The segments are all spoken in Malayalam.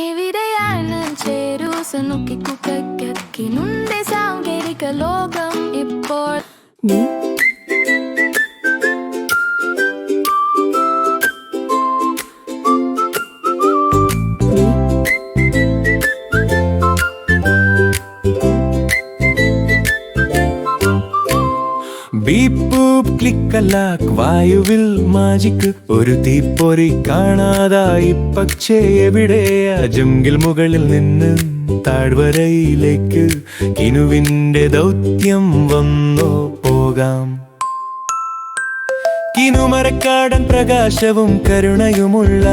എവിടെയാണ് ചേരൂ സനുക്കിക്കുക്കിനുണ്ട് സാങ്കേതിക ലോകം ഇപ്പോൾ ബീപ്പൂപ്പ് ക്ലിക്കല്ലാക്ക് വായുവിൽ മാജിക്ക് ഒരു തീപ്പൊരി കാണാതായി. പക്ഷേ എവിടെ? ജംഗിൽ മുകളിൽ നിന്ന് താഴ്വരയിലേക്ക് കിനുവിന്റെ ദൗത്യം വന്നോ പോകാം. കിനുമരക്കാടൻ പ്രകാശവും കരുണയുമുള്ള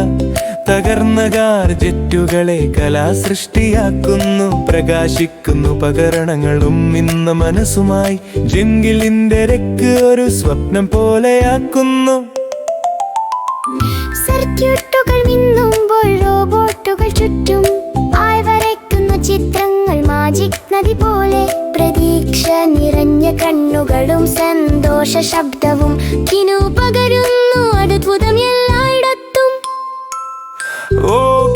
തകർന്ന കാർ ജെറ്റുകളെ കലാസൃഷ്ടിയാക്കുന്നു പ്രകാശിക്കുന്നു പകരണങ്ങളും ഇന്ന് മനസ്സുമായി. ജംഗിലിന്റെ രക്ക് ഒരു സ്വപ്നം പോലെയാക്കുന്നു. സർക്യൂട്ടുകൾ ചുറ്റും ചിത്രങ്ങൾ മാജിക് നദി പോലെ. പ്രതീക്ഷ നിറഞ്ഞ കണ്ണുകളും സന്തോഷ ശബ്ദവും കിനു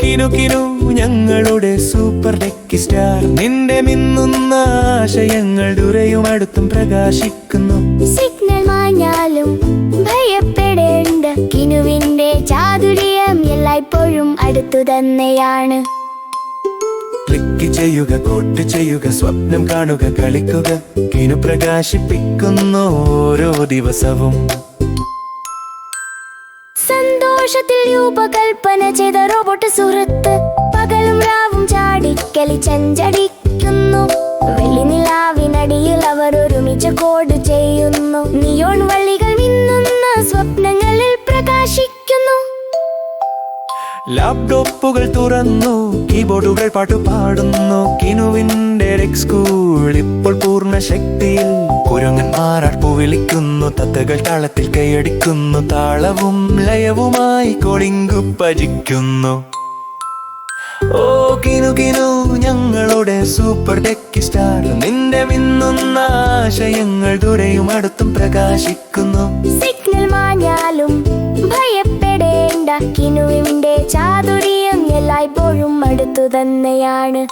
കിനു കിനു ഞങ്ങളുടെ സൂപ്പർ ഡെക്കി സ്റ്റാർ. നിന്റെ മിന്നുന്ന ആശയങ്ങൾ ദുരയും അടുത്തും പ്രകാശിക്കുന്നു. സിഗ്നൽ മാഞ്ഞാലും ഭയപ്പെടേണ്ട. കിനുവിന്റെ ചാതുര്യം എല്ലായ്പ്പോഴും അടുത്തു തന്നെയാണ്. ക്ലിക്ക് ചെയ്യുക കോട്ട് ചെയ്യുക സ്വപ്നം കാണുക കളിക്കുക. കിനു പ്രകാശിപ്പിക്കുന്നു ഓരോ ദിവസവും. സന്തോഷത്തിൽ രൂപകൽപ്പന ചെയ്ത റോബോട്ട് സുഹൃത്ത്. പകലും രാവും ചാടിക്കലി ചഞ്ചടിക്കുന്നു വെള്ളി ലാപ്ടോപ്പുകൾ തുറന്നു കീബോർഡുകൾ പാട്ടു പാടുന്നു കിനുവിന്റെ സ്കൂൾ ഇപ്പോൾ പൂർണ ശക്തിയിൽ കുരങ്ങന്മാരാട്ടു വിളിക്കുന്നു തത്തകൾ താളത്തിൽ കൈയടിക്കുന്നു. താളവും ലയവുമായി കൊളിങ്കു ഭജിക്കുന്നു. ഓ കിനു കിനു ഞങ്ങളുടെ സൂപ്പർ ഡെക്കി സ്റ്റാർ നിന്റെ മിന്നുന്ന ആശയങ്ങൾ ദൂരെയും അടുത്തും പ്രകാശിക്കുന്നു. എല്ലായ്പ്പോഴും അടുത്തു തന്നെയാണ്.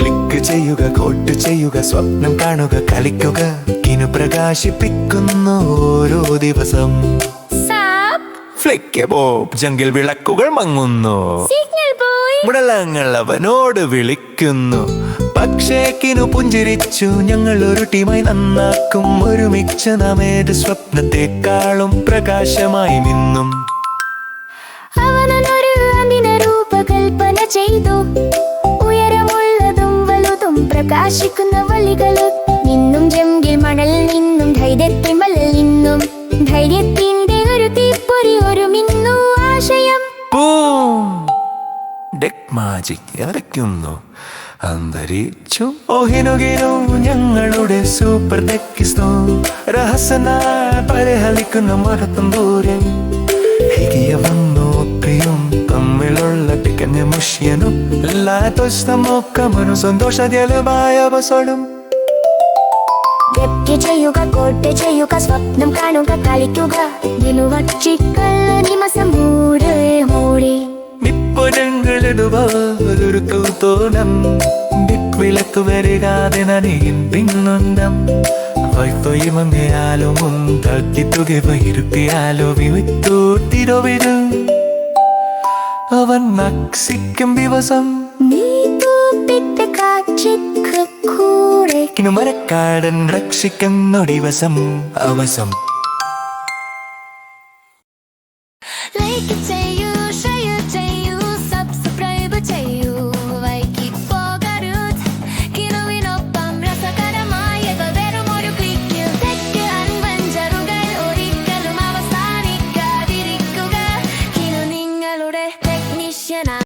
ക്ലിക്ക് ചെയ്യുക കോട്ട് ചെയ്യുക സ്വപ്നം കാണുക കളിക്കുക. കിനു പ്രകാശിപ്പിക്കുന്നു ഓരോ ദിവസം. ജംഗിൽ വിളക്കുകൾ മങ്ങുന്നു. മുടലങ്ങൾ അവനോട് വിളിക്കുന്നു. പക്ഷേ കിനു പുഞ്ചിരിച്ചു ഞങ്ങൾ ഒരു ടീമായി നന്നാക്കും. ഒരുമിച്ച് നാം ഏത് സ്വപ്നത്തെക്കാളും പ്രകാശമായി നിന്നും. ചെയ്തു. ഉയരമുള്ളതും വലുതും പ്രകാശിക്കുന്ന വളികൾ നിന്നും ജംഗിൽ മണൽ നിന്നും ധൈര്യത്തിൽ മലയിൽ നിന്നും ധൈര്യത്തിന്റെ ഒരു തീപ്പൊരി ഒരു മിന്നു ആശയം. ഡെക് മാജിക് ഓഹിനുകിനു ഞങ്ങളുടെ സൂപ്പർ ഡെക്കിസ്തോ രഹസ്യന പരിഹലിക്കുന്ന മഹത്തം ദൂരം. ഹികിയ വന്നു. പ്രിയം തമ്മിലുള്ള ടിക്കഞ്ഞ മുഷ്യനും എല്ലാ തൊസ്തമൊക്കമനു സന്തോഷദ്യലുമായ അവസരം ജപ്തി ചെയ്യുക കോട്ട് ചെയ്യുക സ്വപ്നം കാണുക കളിക്കുക. മൂട് വരികാതെ നനയും പിന്നുണ്ടം വൈത്തൊയ്മങ്ങയാലും ഇരുത്തിയാലോ വിവിത്തൂട്ടിരവിടും അവൻ നക്സിക്കും ദിവസം. കിണുമരക്കാടൻ രക്ഷിക്കുന്നൊടിവസം അവസം